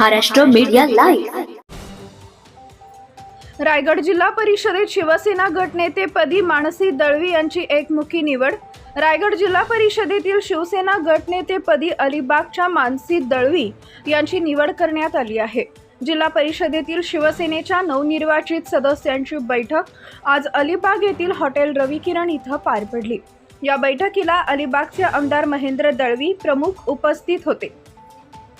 Maharashtra media live. Raigad जिल्हा परिषदेत शिवसेना गटनेतेपदी मानसी दळवी यांची एकमुखी निवड. रायगड जिल्हा परिषदेतील शिवसेना गटनेतेपदी अलिबागच्या मानसी दळवी यांची निवड करण्यात आली आहे. जिल्हा परिषदेतील शिवसेनेच्या नवनिर्वाचित सदस्यांची बैठक आज अलिबाग येथील हॉटेल रविकिरण इथं पार पडली. या बैठकीला अलिबागचे आमदार महेंद्र दळवी प्रमुख उपस्थित होते.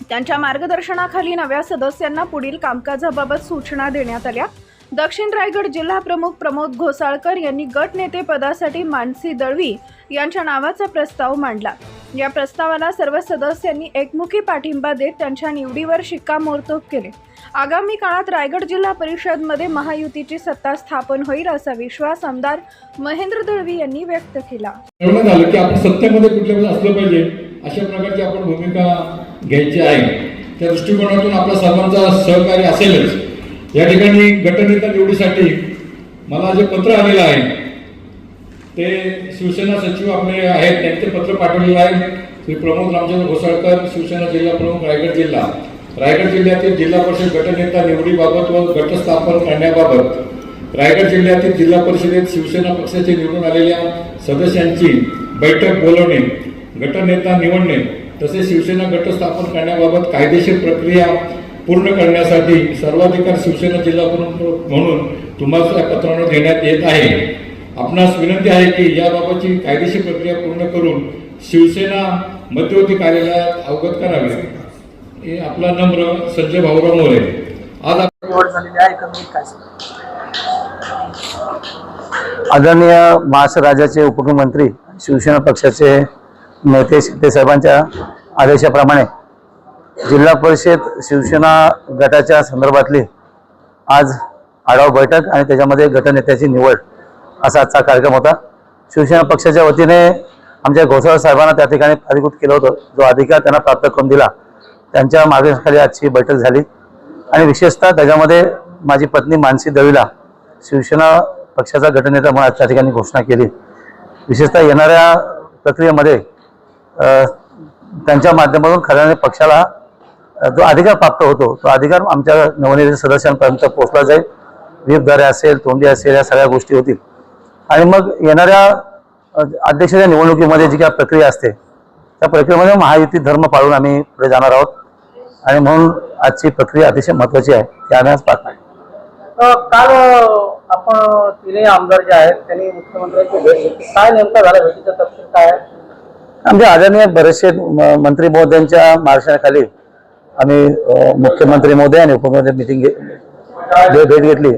त्यांच्या मार्गदर्शनाखाली नव्या सदस्यांना पुढील कामकाजाबाबत सूचना देण्यात आल्या. दक्षिण रायगड जिल्हा प्रमुख प्रमोद घोसाळकर यांनी गटनेते पदासाठी मानसी दळवी यांच्या नावाचा प्रस्ताव मांडला. या प्रस्तावाला सर्व सदस्यांनी एकमुखी पाठिंबा देत त्यांच्या निवडीवर शिक्कामोर्तब केले. आगामी काळात रायगड जिल्हा परिषदमध्ये महायुतीची सत्ता स्थापन होईल असा विश्वास आमदार महेंद्र दळवी यांनी व्यक्त केला. की आपण सत्तेमध्ये कुठल्या असलं पाहिजे अशा प्रकारची आपण भूमिका घ्यायची आहे. त्या दृष्टिकोनातून आपला सर्वांचा सहकार्य असेलच. या ठिकाणी गटनेता निवडीसाठी मला जे पत्र आलेलं आहे ते शिवसेना सचिव आपले आहेत त्यांचे पत्र पाठवलेलं आहे. श्री प्रमोद रामचंद्र घोसाळकर शिवसेना जिल्हा प्रमुख रायगड जिल्हा. रायगड जिल्ह्यातील जिल्हा परिषद गटनेता निवडीबाबत व गटस्थापन करण्याबाबत रायगड जिल्ह्यातील जिल्हा परिषदेत शिवसेना पक्षाचे निवडून आलेल्या सदस्यांची बैठक बोलवणे गटनेता निवडणे तसेच शिवसेना गट स्थापन करण्याबाबत कायदेशीर प्रक्रिया पूर्ण करण्यासाठी सर्वाधिकार शिवसेना जिल्हा प्रमुख म्हणून तुम्हाला या पत्रानं देण्यात येत आहे. आपणास विनंती आहे की याबाबतची कायदेशीर प्रक्रिया पूर्ण करून शिवसेना मध्यवर्ती कार्यालयात अवगत करावे. हे आपला नम्र संजय भाऊराव मोरे. आज? आदरणीय महाराष्ट्र राज्याचे उपमुख्यमंत्री शिवसेना पक्षाचे नेते शिंदे साहेबांच्या आदेशाप्रमाणे जिल्हा परिषद शिवसेना गटाच्या संदर्भातली आज आढावा बैठक आणि त्याच्यामध्ये गटनेत्याची निवड असा आजचा कार्यक्रम होता. शिवसेना पक्षाच्या वतीने आमच्या घोसाळ साहेबांना त्या ठिकाणी अधिकृत केलं होतं. जो अधिकार त्यांना प्राप्त करून दिला त्यांच्या मागणीखाली आजची बैठक झाली. आणि विशेषतः त्याच्यामध्ये माझी पत्नी मानसी दळीला शिवसेना पक्षाचा गटनेता म्हणून आज त्या ठिकाणी घोषणा केली. विशेषतः येणाऱ्या प्रक्रियेमध्ये त्यांच्या माध्यमातून खऱ्याने पक्षाला जो अधिकार प्राप्त होतो तो अधिकार आमच्या नवनिर्मित सदस्यांपर्यंत पोहोचला जाईल. व्हीपद्वारे असेल तोंडी असेल या सगळ्या गोष्टी होतील. आणि मग येणाऱ्या अध्यक्षाच्या निवडणुकीमध्ये जी काय प्रक्रिया असते त्या प्रक्रियेमध्ये महायुती धर्म पाळून आम्ही पुढे जाणार आहोत. आणि म्हणून आजची प्रक्रिया अतिशय महत्त्वाची आहे ती आम्ही आज पार पाडली. काल आपण तिन्ही आमदार जे आहेत त्यांनी मुख्यमंत्र्यांची भेट घेतली. काय नेमकं झालं भेटीचा तपशील काय आहे? आमचे आदरणीय बरेचसे म- मंत्री महोदयांच्या मार्गदर्शनाखाली आम्ही मुख्यमंत्री महोदय आणि उपमुख्यमंत्री मिटिंग भेट घेतली.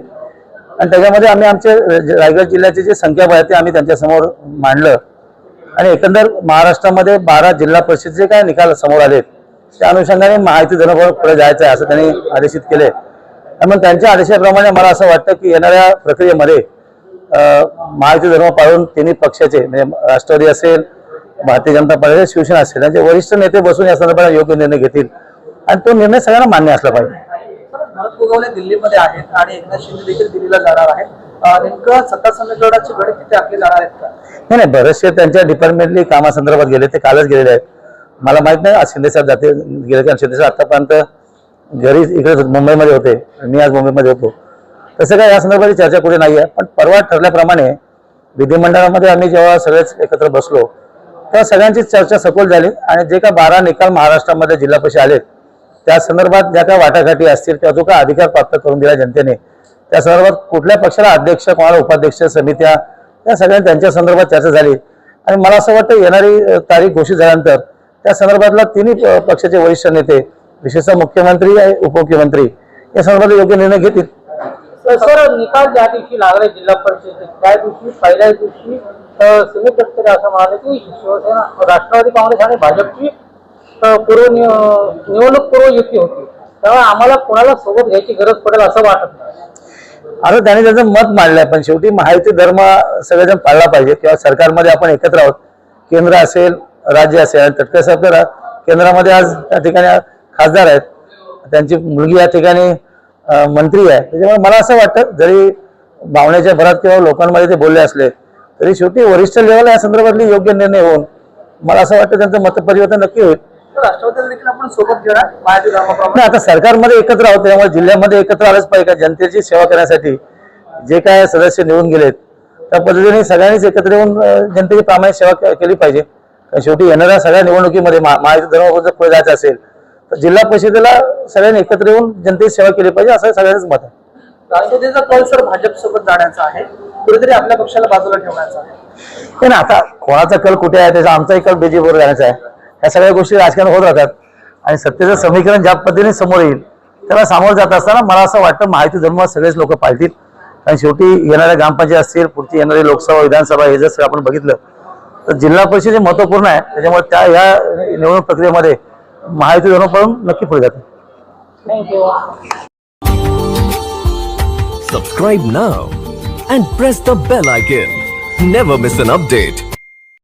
आणि त्याच्यामध्ये आम्ही आमचे र- रायगड जिल्ह्याचे जे संख्याबळ आहे ते आम्ही त्यांच्यासमोर मांडलं. आणि एकंदर महाराष्ट्रामध्ये बारा जिल्हा परिषदेचे काय निकाल समोर आलेत त्या अनुषंगाने माहिती धर्म पुढे जायचं आहे असं त्यांनी आदेशित केले. आणि मग त्यांच्या आदेशाप्रमाणे मला असं वाटतं की येणाऱ्या प्रक्रियेमध्ये महायुती धर्म पाळून तिन्ही पक्षाचे म्हणजे राष्ट्रवादी असेल भारतीय जनता पार्टी शिवसेना असेल यांचे वरिष्ठ नेते बसून या संदर्भात योग्य निर्णय घेतील. आणि तो निर्णय सगळ्यांना मान्य असला पाहिजे. परत भरत गोगावले दिल्लीमध्ये आहेत आणि एकनाथ शिंदे देखील दिल्लीला जाणार आहेत. अ, नेमकं सत्ता समीकरणाची गणित तिथे आखली जाणार आहेत का? नाही नाही बरेचसे त्यांच्या डिपार्टमेंटली कामासंदर्भात गेले ते कालच गेलेले आहेत. मला माहीत नाही आज शिंदेसाहेब जाते गेले कारण शिंदेसाहेब आतापर्यंत घरी इकडे मुंबईमध्ये होते. मी आज मुंबईमध्ये होतो. तसं काय या संदर्भाची चर्चा कुठे नाही आहे पण परवा ठरल्याप्रमाणे विधिमंडळामध्ये आम्ही जेव्हा सगळेच एकत्र बसलो त्या सगळ्यांची चर्चा सखोल झाली आणि जे का बारा निकाल महाराष्ट्रामध्ये जिल्हापशी आलेत त्या संदर्भात ज्या काय वाटाघाटी असतील किंवा जो काय अधिकार प्राप्त करून दिला जनतेने त्या संदर्भात कुठल्या पक्षाला अध्यक्ष कोणाला उपाध्यक्ष समित्या या सगळ्या त्यांच्या संदर्भात चर्चा झाली. आणि मला असं वाटतं येणारी तारीख घोषित झाल्यानंतर त्या संदर्भातला तिन्ही पक्षाचे वरिष्ठ नेते विशेषतः मुख्यमंत्री आणि उपमुख्यमंत्री या संदर्भात योग्य निर्णय घेतील. सर निकाल ज्या दिवशी लागले जिल्हा परिषद त्या दिवशी पहिल्या दिवशी सुनील तटकरे असं म्हणाले की शिवसेना राष्ट्रवादी काँग्रेस आणि भाजपची पूर्व निवडणूक पूर्व युती होती. त्यामुळे आम्हाला कोणाला सोबत घ्यायची गरज पडेल असं वाटत नाही. आता त्याने त्याचं मत मांडलंय पण शेवटी माहिती धर्म सगळेजण पाळला पाहिजे किंवा सरकारमध्ये आपण एकत्र आहोत. केंद्र असेल राज्य असेल आणि तटकरे साहेब केंद्रामध्ये आज त्या ठिकाणी खासदार आहेत. त्यांची मुलगी या ठिकाणी मंत्री आहे. त्याच्यामुळे मला असं वाटतं जरी भावनेच्या भरात किंवा लोकांमध्ये ते बोलले असले तरी शेवटी वरिष्ठ लेवल या संदर्भातली योग्य निर्णय होऊन मला असं वाटतं त्यांचं मतपरिवर्तन नक्की होईल. नाही आता सरकारमध्ये एकत्र आहोत त्यामुळे जिल्ह्यामध्ये एकत्र आलंच पाहिजे. जनतेची सेवा करण्यासाठी जे काय सदस्य निवडून गेलेत त्या पद्धतीने सगळ्यांनीच एकत्र येऊन जनतेची प्रामाणिक सेवा केली पाहिजे. शेवटी येणाऱ्या सगळ्या निवडणुकीमध्ये महा- महायुती धर्म जर पुढे जायचं असेल जिल्हा परिषदेला सगळ्यांनी एकत्र येऊन जनतेची सेवा केली पाहिजे असं सगळ्यांच मत आहे. राष्ट्रवादीचा कौल सर भाजप सोबत जाण्याचा आहे. कुठेतरी आपल्या पक्षाला बाजूला ठेवण्याचा आहे. पण आता कोणाचा कल कुठे आहे त्याचा आमचाही कल बीजेपीवर जाण्याचा आहे. ह्या सगळ्या गोष्टी राजकारण होत राहतात. आणि सत्तेचं समीकरण ज्या पद्धतीने समोर येईल त्याला सामोरं जात असताना मला असं वाटतं महायुती धर्म सगळेच लोक पाळतील कारण शेवटी येणाऱ्या ग्रामपंचायत असतील पुढची येणारी लोकसभा विधानसभा हे जर सगळं आपण बघितलं तर जिल्हा परिषद हे महत्त्वपूर्ण आहे त्याच्यामुळे त्या ह्या निवडणूक प्रक्रियेमध्ये महायुती धर्म पाळून नक्की पुढे जाते thank you Subscribe now and press the bell icon. Never miss an update.